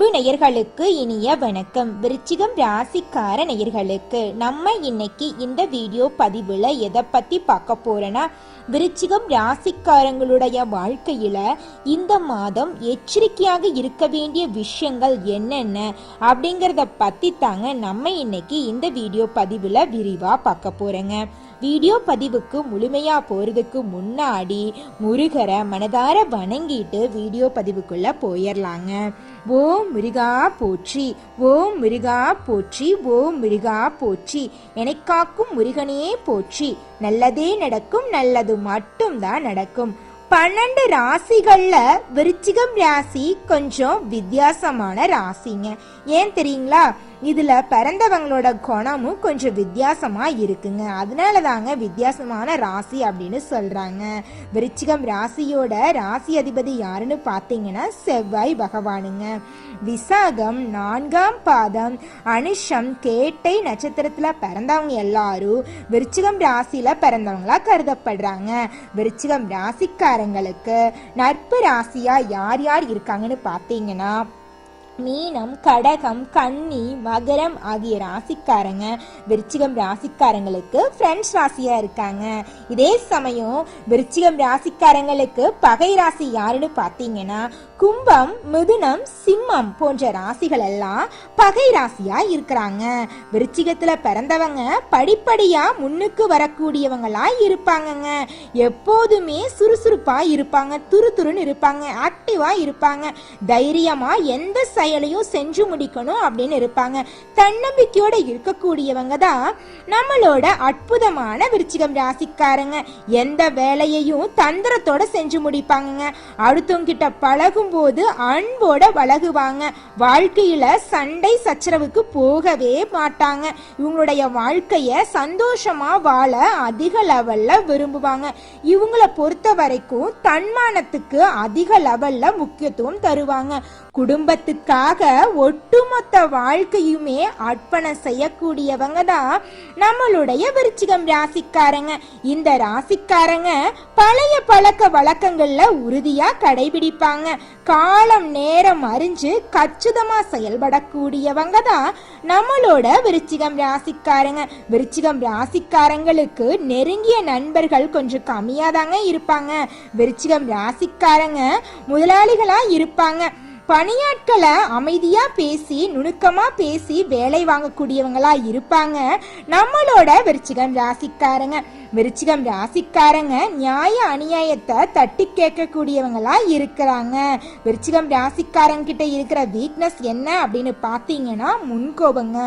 அன்பு நேயர்களுக்கு இனிய வணக்கம். விருச்சிகம் ராசிக்கார நேயர்களுக்கு நம்ம இன்னைக்கு இந்த வீடியோ பதிவில் எதை பற்றி பார்க்க போகிறோன்னா விருச்சிகம் ராசிக்காரங்களுடைய வாழ்க்கையில் இந்த மாதம் எச்சரிக்கையாக இருக்க வேண்டிய விஷயங்கள் என்னென்ன அப்படிங்கிறத பற்றி தாங்க நம்ம இன்னைக்கு இந்த வீடியோ பதிவில் விரிவாக பார்க்க போகிறேங்க வீடியோ பதிவுக்கு முழுமையாக போகிறதுக்கு முன்னாடி முருகரை மனதார வணங்கிட்டு வீடியோ பதிவுக்குள்ளே போயிடலாங்க ஓ முருகா போற்றி ஓம் முருகா போற்றி ஓ முருகா போற்றி எனக்காக்கும் முருகனே போற்றி நல்லதே நடக்கும் நல்லது மட்டும்தான் நடக்கும். பன்னெண்டு ராசிகள்ல விருச்சிகம் ராசி கொஞ்சம் வித்தியாசமான ராசிங்க. ஏன் தெரியுங்களா? இதில் பிறந்தவங்களோட குணமும் கொஞ்சம் வித்தியாசமாக இருக்குங்க. அதனால தாங்க வித்தியாசமான ராசி அப்படின்னு சொல்கிறாங்க விருச்சிகம் ராசியோட ராசி அதிபதி யாருன்னு பார்த்தீங்கன்னா செவ்வாய் பகவானுங்க. விசாகம் நான்காம் பாதம் அனுஷம் கேட்டை நட்சத்திரத்தில் பிறந்தவங்க எல்லாரும் விருச்சிகம் ராசியில் பிறந்தவங்களா கருதப்படுறாங்க. விருச்சிகம் ராசிக்காரங்களுக்கு நட்பு ராசியாக யார் யார் இருக்காங்கன்னு பார்த்தீங்கன்னா மீனம் கடகம் கன்னி மகரம் ஆகிய ராசிக்காரங்க விருச்சிகம் ராசிக்காரங்களுக்கு ஃப்ரெண்ட்ஸ் ராசியா இருக்காங்க. இதே சமயம் விருச்சிகம் ராசிக்காரங்களுக்கு பகை ராசி யாருன்னு பார்த்தீங்கன்னா கும்பம் மிதுனம் சிம்மம் போன்ற ராசிகள் எல்லாம் பகை ராசியா இருக்கிறாங்க. விருச்சிகத்துல பிறந்தவங்க படிப்படியா முன்னுக்கு வரக்கூடியவங்களா இருப்பாங்கங்க. எப்போதுமே சுறுசுறுப்பா இருப்பாங்க துருதுருன்னு இருப்பாங்க ஆக்டிவா இருப்பாங்க. தைரியமா எந்த சை செயலையும் செஞ்சு முடிக்கணும் அப்படின்னு இருப்பாங்க. தன்னம்பிக்கையோட இருக்கக்கூடியவங்க தான் நம்மளோட அற்புதமான விருச்சிகம் ராசிக்காரங்க. எந்த வேலையையும் தந்திரத்தோட செஞ்சு முடிப்பாங்க அடுத்தவங்க கிட்ட பழகும் போது அன்போட பழகுவாங்க வாழ்க்கையில சண்டை சச்சரவுக்கு போகவே மாட்டாங்க. இவங்களுடைய வாழ்க்கைய சந்தோஷமா வாழ அதிக லெவல்ல விரும்புவாங்க. இவங்கள பொறுத்த வரைக்கும் தன்மானத்துக்கு அதிக லெவல்ல முக்கியத்துவம் தருவாங்க. குடும்பத்துக்காக ஒட்டுமொத்த வாழ்க்கையுமே அர்ப்பணம் செய்யக்கூடியவங்க தான் நம்மளுடைய விருச்சிகம் ராசிக்காரங்க. இந்த ராசிக்காரங்க பழைய பழக்க வழக்கங்கள்ல உறுதியா கடைபிடிப்பாங்க. காலம் நேரம் அறிஞ்சு கச்சிதமா செயல்படக்கூடியவங்க தான் நம்மளோட விருச்சிகம் ராசிக்காரங்க. விருச்சிகம் ராசிக்காரங்களுக்கு நெருங்கிய நண்பர்கள் கொஞ்சம் கம்மியாக தாங்க இருப்பாங்க. விருச்சிகம் ராசிக்காரங்க முதலாளிகளா இருப்பாங்க. பணியாட்களை அமைதியா பேசி நுணுக்கமா பேசி வேலை வாங்கக்கூடியவங்களா இருப்பாங்க. நம்மளோட விருச்சிகம் ராசிக்காரங்க. விருச்சிகம் ராசிக்காரங்க நியாய அநியாயத்தை தட்டி கேட்கக்கூடியவங்களா இருக்கிறாங்க. விருச்சிகம் ராசிக்காரங்க கிட்ட இருக்கிற வீக்னஸ் என்ன அப்படின்னு பார்த்தீங்கன்னா முன்கோபங்க.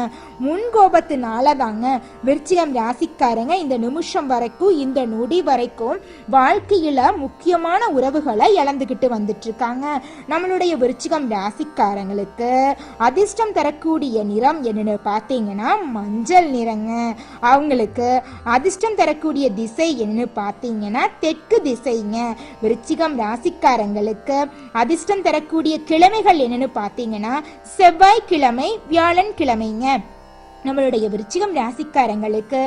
முன்கோபத்தினால தாங்க விருச்சிகம் ராசிக்காரங்க இந்த நிமிஷம் வரைக்கும் இந்த நொடி வரைக்கும் வாழ்க்கையில முக்கியமான உறவுகளை இழந்துக்கிட்டு வந்துட்டு இருக்காங்க. நம்மளுடைய விருச்சிகம் ராசிக்காரங்களுக்கு அதிர்ஷ்டம் தரக்கூடிய நிறம் என்னென்னு பார்த்தீங்கன்னா மஞ்சள் நிறங்க. அவங்களுக்கு அதிர்ஷ்டம் தரக்கூடிய திசை என்னன்னு பார்த்தீங்கன்னா தெற்கு திசைங்க. விருச்சிகம் ராசிக்காரங்களுக்கு அதிர்ஷ்டம் தரக்கூடிய கிழமைகள் என்னென்னு பார்த்தீங்கன்னா செவ்வாய்க்கிழமை வியாழன் கிழமைங்க நம்மளுடைய விருச்சிகம் ராசிக்காரங்களுக்கு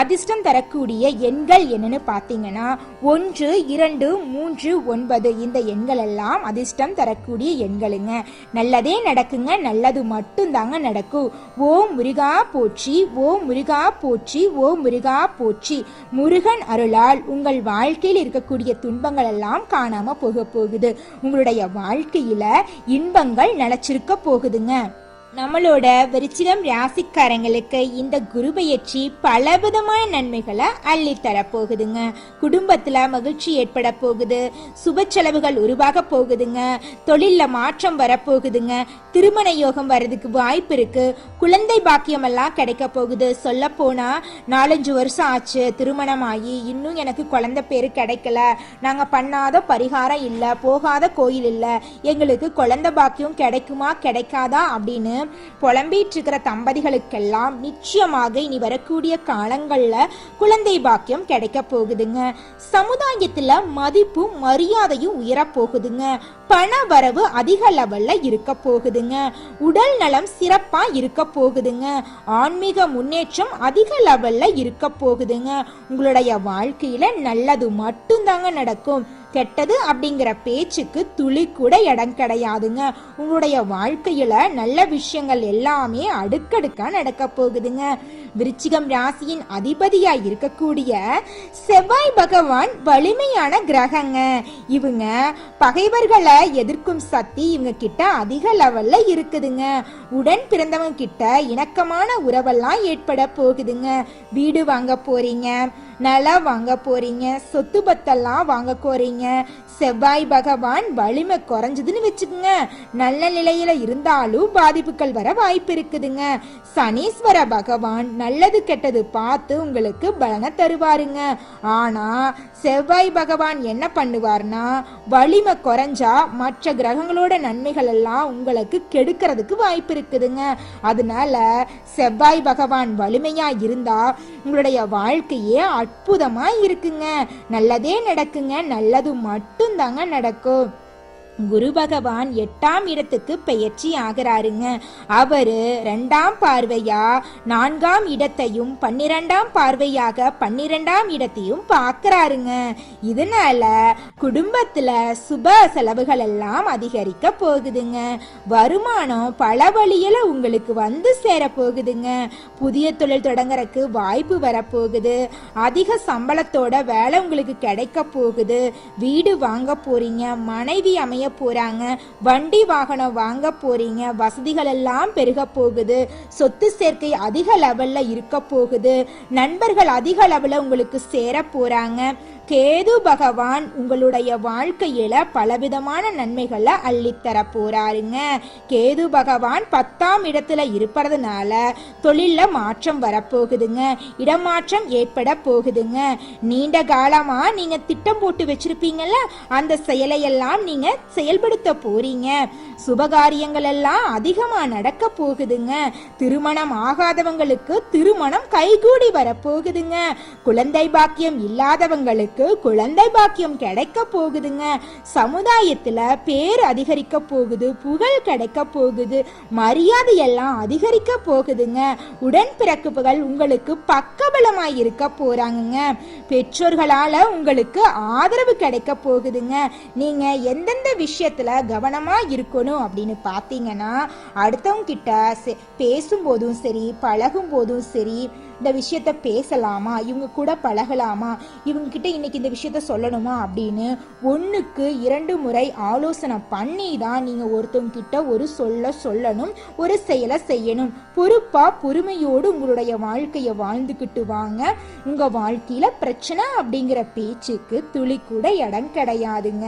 அதிர்ஷ்டம் தரக்கூடிய எண்கள் என்னன்னு பார்த்தீங்கன்னா ஒன்று இரண்டு மூன்று ஒன்பது. இந்த எண்கள் எல்லாம் அதிர்ஷ்டம் தரக்கூடிய எண்களுங்க. நல்லதே நடக்குங்க நல்லது மட்டும்தாங்க நடக்கும். ஓ முருகா போற்றி ஓ முருகா போற்றி ஓ முருகா போற்றி. முருகன் அருளால் உங்கள் வாழ்க்கையில் இருக்கக்கூடிய துன்பங்கள் எல்லாம் காணாம போக போகுது. உங்களுடைய வாழ்க்கையில இன்பங்கள் நிலச்சிருக்க போகுதுங்க. நம்மளோட விருச்சிகம் ராசிக்காரங்களுக்கு இந்த குரு பயிற்சி பலவிதமான நன்மைகளை அள்ளி தரப்போகுதுங்க. குடும்பத்துல மகிழ்ச்சி ஏற்பட போகுது. சுப செலவுகள் உருவாக போகுதுங்க. தொழில்ல மாற்றம் வரப்போகுதுங்க திருமண யோகம் வர்றதுக்கு வாய்ப்பு இருக்கு. குழந்தை பாக்கியம் எல்லாம் கிடைக்க போகுது. சொல்ல போனா நாலஞ்சு வருஷம் ஆச்சு. திருமணம் ஆகி இன்னும் எனக்கு குழந்தை பேரு கிடைக்கல. நாங்க பண்ணாத பரிகாரம் இல்ல. போகாத கோயில் இல்ல. எங்களுக்கு குழந்தை பாக்கியம் கிடைக்குமா கிடைக்காதா அப்படின்னு புலம்பிட்டு இருக்கிற தம்பதிகளுக்கெல்லாம் நிச்சயமாக இனி வரக்கூடிய காலங்களில் குழந்தை பாக்கியம் கிடைக்க போகுதுங்க. சமுதாயத்தில் மதிப்பும் மரியாதையும் உயரப்போகுதுங்க பண வரவு அதிக லெவலில் இருக்க போகுதுங்க. உடல் நலம் சிறப்பாக இருக்க போகுதுங்க. ஆன்மீக முன்னேற்றம் அதிக லெவலில் இருக்க போகுதுங்க. உங்களுடைய வாழ்க்கையில் நல்லது மட்டும்தாங்க நடக்கும். கெட்டது அப்படிங்கிற பேச்சுக்கு துளி கூட இடம் கிடையாதுங்க. உங்களுடைய வாழ்க்கையில நல்ல விஷயங்கள் எல்லாமே அடுக்கடுக்கா நடக்க போகுதுங்க. விருச்சிகம் ராசியின் அதிபதியாக இருக்கக்கூடிய செவ்வாய் பகவான் வலிமையான கிரகங்க. இவங்க பகைவர்களை எதிர்க்கும் சக்தி இவங்க கிட்ட அதிக லெவல்ல இருக்குதுங்க. உடன் பிறந்தவங்க கிட்ட இணக்கமான உறவெல்லாம் ஏற்பட போகுதுங்க. வீடு வாங்க போறீங்க நிலம் வாங்க போறீங்க சொத்து பத்தெல்லாம் வாங்க போறீங்க. செவ்வாய் பகவான் வலிமை குறைஞ்சதுன்னு வச்சுக்கோங்க. நல்ல நிலையில இருந்தாலும் பாதிப்புகள் வர வாய்ப்பு இருக்குதுங்க. சனீஸ்வர பகவான் நல்லது கெட்டது பார்த்து உங்களுக்கு பலனை தருவாருங்க. ஆனா செவ்வாய் பகவான் என்ன பண்ணுவார்னா வலிமை குறைஞ்சா மற்ற கிரகங்களோட நன்மைகள் எல்லாம் உங்களுக்கு கெடுக்கிறதுக்கு வாய்ப்பு இருக்குதுங்க. அதனால செவ்வாய் பகவான் வலிமையா இருந்தா உங்களுடைய வாழ்க்கையே அற்புதமா இருக்குங்க. நல்லதே நடக்குங்க. நல்லது மட்டும்தாங்க நடக்கும். குரு பகவான் எட்டாம் இடத்துக்கு பெயர்ச்சி ஆகிறாருங்க. அவரு ரெண்டாம் பார்வையா நான்காம் இடத்தையும் பன்னிரெண்டாம் பார்வையாக பன்னிரெண்டாம் இடத்தையும் பார்க்கறாருங்க. இதனால குடும்பத்துல சுப செலவுகள் எல்லாம் அதிகரிக்க போகுதுங்க. வருமானம் பல வழியில உங்களுக்கு வந்து சேர போகுதுங்க. புதிய தொழில் தொடங்குறதுக்கு வாய்ப்பு வரப்போகுது அதிக சம்பளத்தோட வேலை உங்களுக்கு கிடைக்க போகுது. வீடு வாங்க போறீங்க மனைவி அமைய போறாங்க. வண்டி வாகனம் வாங்க போறீங்க. வசதிகள் எல்லாம் பெருக போகுது. சொத்து சேர்க்கை அதிக லெவல்ல இருக்க போகுது. நண்பர்கள் அதிக லெவல்ல உங்களுக்கு சேர போறாங்க. கேது பகவான் உங்களுடைய வாழ்க்கையில பலவிதமான நன்மைகளை அள்ளித்தர போறாருங்க கேது பகவான் பத்தாம் இடத்துல இருப்பதுனால தொழிலில் மாற்றம் வரப்போகுதுங்க. இடமாற்றம் ஏற்பட போகுதுங்க. நீண்ட காலமா நீங்க திட்டம் போட்டு வச்சிருப்பீங்கல்ல அந்த செயலையெல்லாம் நீங்க செயல்படுத்த போறீங்க. சுபகாரியங்கள் எல்லாம் அதிகமா நடக்க போகுதுங்க. திருமணம் ஆகாதவங்களுக்கு திருமணம் கைகூடி வரப்போகுதுங்க. குழந்தை பாக்கியம் இல்லாதவங்களுக்கு குழந்தை பாக்கியம் கிடைக்க போகுதுங்க. சமுதாயத்தில் பேர் அதிகரிக்க போகுது புகழ் கிடைக்க போகுது மரியாதை எல்லாம் அதிகரிக்க போகுதுங்க. உடன் பிறக்குப்புகள் உங்களுக்கு பக்கபலமாக இருக்க போகிறாங்கங்க பெற்றோர்களால் உங்களுக்கு ஆதரவு கிடைக்க போகுதுங்க. நீங்கள் எந்தெந்த விஷயத்தில் கவனமாக இருக்கணும் அப்படின்னு பார்த்தீங்கன்னா அடுத்தவங்க கிட்ட பேசும்போதும் சரி பழகும் போதும் சரி இந்த விஷயத்த பேசலாமா? இவங்க கூட பழகலாமா? இவங்ககிட்ட இன்னைக்கு இந்த விஷயத்த சொல்லணுமா அப்படின்னு ஒன்றுக்கு இரண்டு முறை ஆலோசனை பண்ணி தான் நீங்கள் ஒருத்தவங்கிட்ட ஒரு சொல்ல சொல்லணும் ஒரு செயலை செய்யணும். பொறுப்பாக பொறுமையோடு உங்களுடைய வாழ்க்கையை வாழ்ந்துக்கிட்டு வாங்க. உங்கள் வாழ்க்கையில் பிரச்சனை அப்படிங்கிற பேச்சுக்கு துளி கூட இடம் கிடையாதுங்க.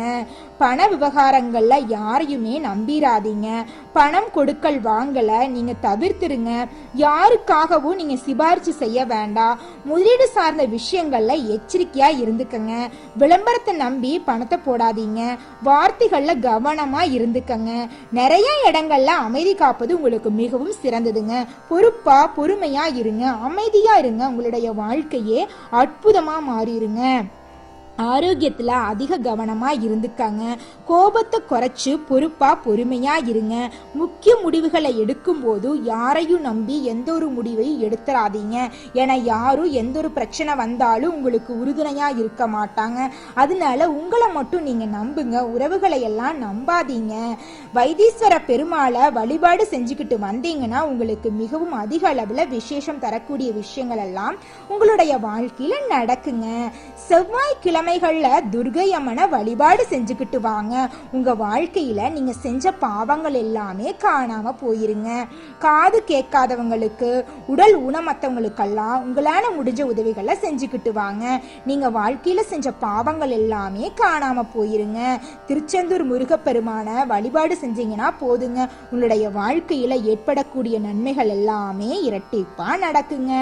பண விவகாரங்களில் யாரையுமே நம்பிராதீங்க. பணம் கொடுக்கல் வாங்கலை நீங்கள் தவிர்த்துருங்க. யாருக்காகவும் நீங்கள் சிபாரிசு செய்ய வேண்டாம். முதலீடு சார்ந்த விஷயங்கள்ல எச்சரிக்கையா இருந்துக்கங்க. விளம்பரத்தை நம்பி பணத்தை போடாதீங்க. வார்த்தைகள்ல கவனமா இருந்துக்கங்க. நிறைய இடங்கள்ல அமைதி காப்பது உங்களுக்கு மிகவும் சிறந்ததுங்க. பொறுப்பா பொறுமையா இருங்க. அமைதியா இருங்க. உங்களுடைய வாழ்க்கையே அற்புதமா மாறிடுங்க. ஆரோக்கியத்தில் அதிக கவனமாக இருந்துக்காங்க. கோபத்தை குறைச்சி பொறுப்பாக பொறுமையாக இருங்க. முக்கிய முடிவுகளை எடுக்கும்போது யாரையும் நம்பி எந்த ஒரு முடிவையும் எடுத்துறாதீங்க. ஏன்னா யாரும் எந்த ஒரு பிரச்சனை வந்தாலும் உங்களுக்கு உறுதுணையாக இருக்க மாட்டாங்க. அதனால உங்களை மட்டும் நீங்கள் நம்புங்க. உறவுகளை எல்லாம் நம்பாதீங்க. வைத்தீஸ்வர பெருமாளை வழிபாடு செஞ்சுக்கிட்டு வந்தீங்கன்னா உங்களுக்கு மிகவும் அதிக அளவில் விசேஷம் தரக்கூடிய விஷயங்கள் எல்லாம் உங்களுடைய வாழ்க்கையில் நடக்குங்க. செவ்வாய்க்கிழமை கிழமைகள்ல துர்கை அம்மனை வழிபாடு செஞ்சுக்கிட்டு வாங்க. உங்கள் வாழ்க்கையில் நீங்கள் செஞ்ச பாவங்கள் எல்லாமே காணாமல் போயிருங்க. காது கேட்காதவங்களுக்கு உடல் ஊனமற்றவங்களுக்கெல்லாம் உங்களால் முடிஞ்ச உதவிகளை செஞ்சுக்கிட்டு வாங்க. நீங்கள் வாழ்க்கையில் செஞ்ச பாவங்கள் எல்லாமே காணாமல் போயிருங்க. திருச்செந்தூர் முருகப்பெருமான வழிபாடு செஞ்சீங்கன்னா போதுங்க. உங்களுடைய வாழ்க்கையில் ஏற்படக்கூடிய நன்மைகள் எல்லாமே இரட்டிப்பாக நடக்குங்க.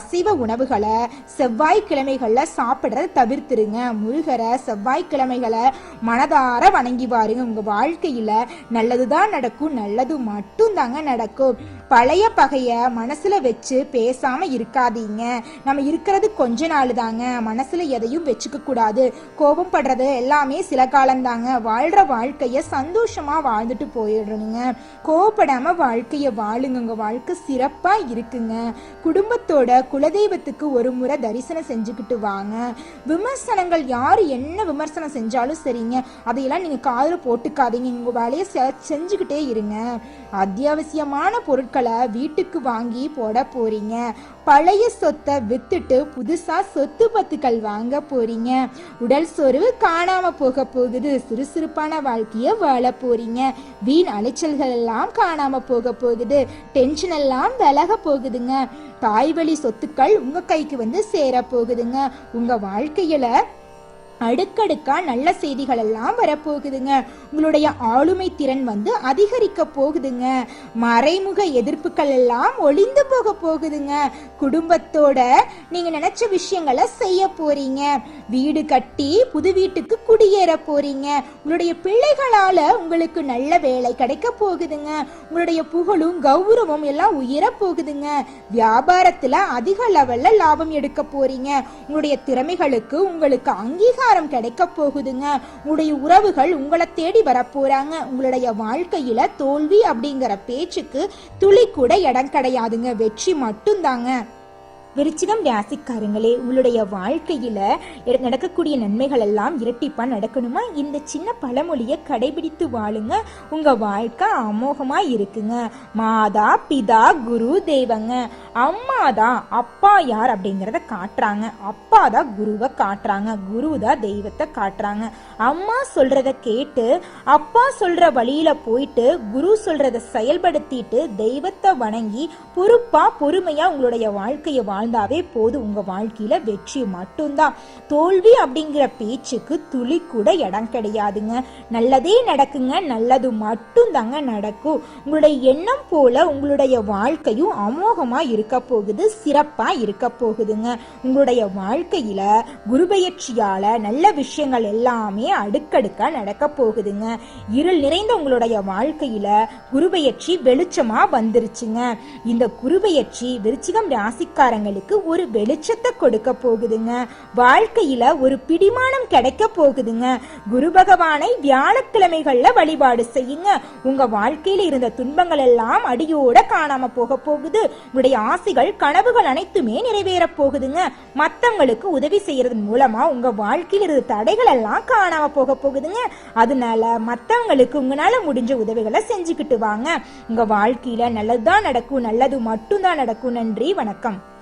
அசைவ உணவுகளை செவ்வாய்க்கிழமைகளில் சாப்பிடுறத தவிர்த்துருங்க. முருகரை செவ்வாய்க்கிழமைகளை மனதார வணங்கி பாருங்க உங்க வாழ்க்கையில நல்லதுதான் நடக்கும் நல்லது மட்டும் தாங்க நடக்கும். பழைய பகைய மனசுல வச்சு பேசாம இருக்காதீங்க. நம்ம இருக்கிறது கொஞ்ச நாள் தாங்க மனசுல எதையும் வச்சுக்க கூடாது. கோபம் படுறது எல்லாமே சில காலம்தாங்க. வாழ்ற வாழ்க்கைய சந்தோஷமா வாழ்ந்துட்டு போயிடுறணுங்க கோபப்படாமல் வாழ்க்கைய வாழுங்க. உங்க வாழ்க்கை சிறப்பா இருக்குங்க. குடும்பத்தோட குலதெய்வத்துக்கு ஒரு முறை தரிசனம் செஞ்சுக்கிட்டு வாங்க. விமர்சனம் விமர்சனங்கள் யார் என்ன விமர்சனம் செஞ்சாலும் சரிங்க. அதையெல்லாம் நீங்கள் காதில் போட்டுக்காதீங்க. உங்கள் வேலையை செ- செஞ்சுக்கிட்டே இருங்க. அத்தியாவசியமான பொருட்களை வீட்டுக்கு வாங்கி போட போகிறீங்க பழைய சொத்தை வித்துட்டு புதுசாக சொத்து பத்துக்கள் வாங்க போகிறீங்க உடல் சோர்வு காணாமல் போக போகுது. சுறுசுறுப்பான வாழ்க்கையை வாழ போகிறீங்க வீண் அலைச்சல்கள் எல்லாம் காணாமல் போக போகுது. டென்ஷன் எல்லாம் விலக போகுதுங்க. தாய்வழி சொத்துக்கள் உங்கள் கைக்கு வந்து சேர போகுதுங்க. உங்கள் வாழ்க்கையில் அடுக்கடுக்கா நல்ல செய்திகள் எல்லாம் வரப்போகுதுங்க. உங்களுடைய ஆளுமை திறன் வந்து அதிகரிக்க போகுதுங்க. மறைமுக எதிர்ப்புகள் எல்லாம் ஒளிந்து போக போகுதுங்க. குடும்பத்தோட நீங்க நினைச்ச விஷயங்களை செய்ய போறீங்க. வீடு கட்டி புது வீட்டுக்கு குடியேற போறீங்க. உங்களுடைய பிள்ளைகளால உங்களுக்கு நல்ல வேலை கிடைக்க போகுதுங்க. உங்களுடைய புகழும் கௌரவம் எல்லாம் உயர போகுதுங்க. வியாபாரத்துல அதிக லெவல்ல லாபம் எடுக்க போறீங்க. உங்களுடைய திறமைகளுக்கு உங்களுக்கு அங்கீகாரம் கிடைக்க போகுதுங்க. உங்களுடைய உறவுகள் உங்களை தேடி வரப்போறாங்க. உங்களுடைய வாழ்க்கையில தோல்வி அப்படிங்கிற பேச்சுக்கு துளி கூட இடம் கிடையாதுங்க. வெற்றி மட்டும்தாங்க. விருச்சிகம் ராசிக்காரங்களே உங்களுடைய வாழ்க்கையில நடக்கக்கூடிய நன்மைகள் எல்லாம் இரட்டிப்பா நடக்கணுமா? இந்த சின்ன பழமொழியை கடைபிடித்து வாழுங்க. உங்க வாழ்க்கை அமோகமா இருக்குங்க. மாதா பிதா குரு தெய்வங்க. அம்மா தான் அப்பா யார் அப்படிங்கிறத காட்டுறாங்க. அப்பா தான் குருவை காட்டுறாங்க. குரு தான் தெய்வத்தை காட்டுறாங்க. அம்மா சொல்றத கேட்டு அப்பா சொல்ற வழியில போயிட்டு குரு சொல்றத செயல்படுத்திட்டு தெய்வத்தை வணங்கி பொறுப்பா பொறுமையா உங்களுடைய வாழ்க்கையை வாழ்ந்தாவே போதும். உங்க வாழ்க்கையில வெற்றி மட்டும்தான். தோல்வி அப்படிங்கிற பேச்சுக்கு துளி கூட இடம் கிடையாதுங்க. நல்லதே நடக்குங்க நல்லது மட்டும் தாங்க நடக்கும். உங்களுடைய எண்ணம் போல உங்களுடைய வாழ்க்கையும் அமோகமா இருக்க போகுது சிறப்பா இருக்க போகுதுங்க. உங்களுடைய வாழ்க்கையில குருபெயர்ச்சியால நல்ல விஷயங்கள் எல்லாமே அடுக்கடுக்காக நடக்க போகுதுங்க. இருள் நிறைந்த உங்களுடைய வாழ்க்கையில குருபெயர்ச்சி வெளிச்சமா வந்துருச்சுங்க. இந்த குருபெயர்ச்சி விருச்சிகம் ராசிக்காரங்களுக்கு ஒரு வெளிச்சத்தை கொடுக்க போகுதுங்க. வாழ்க்கையில ஒரு பிடிமானம் கிடைக்க போகுதுங்க. குரு பகவானை வியாழக்கிழமைகள்ல வழிபாடு செய்யுங்க. உங்க வாழ்க்கையில இருந்த துன்பங்கள் எல்லாம் அடியோட காணாம போக போகுது. உங்களுடைய ஆசைகள் கனவுகள் அனைத்துமே நிறைவேற போகுதுங்க. மத்தவங்களுக்கு உதவி செய்யறது மூலமா உங்க வாழ்க்கையில் இருந்த தடைகள் எல்லாம் காணாம போக போகுதுங்க. அதனால மத்தவங்களுக்கு உங்களால முடிஞ்ச உதவிகளை செஞ்சுக்கிட்டு வாங்க. உங்க வாழ்க்கையில நல்லதுதான் நடக்கும் நல்லது மட்டும்தான் நடக்கும். நன்றி வணக்கம்.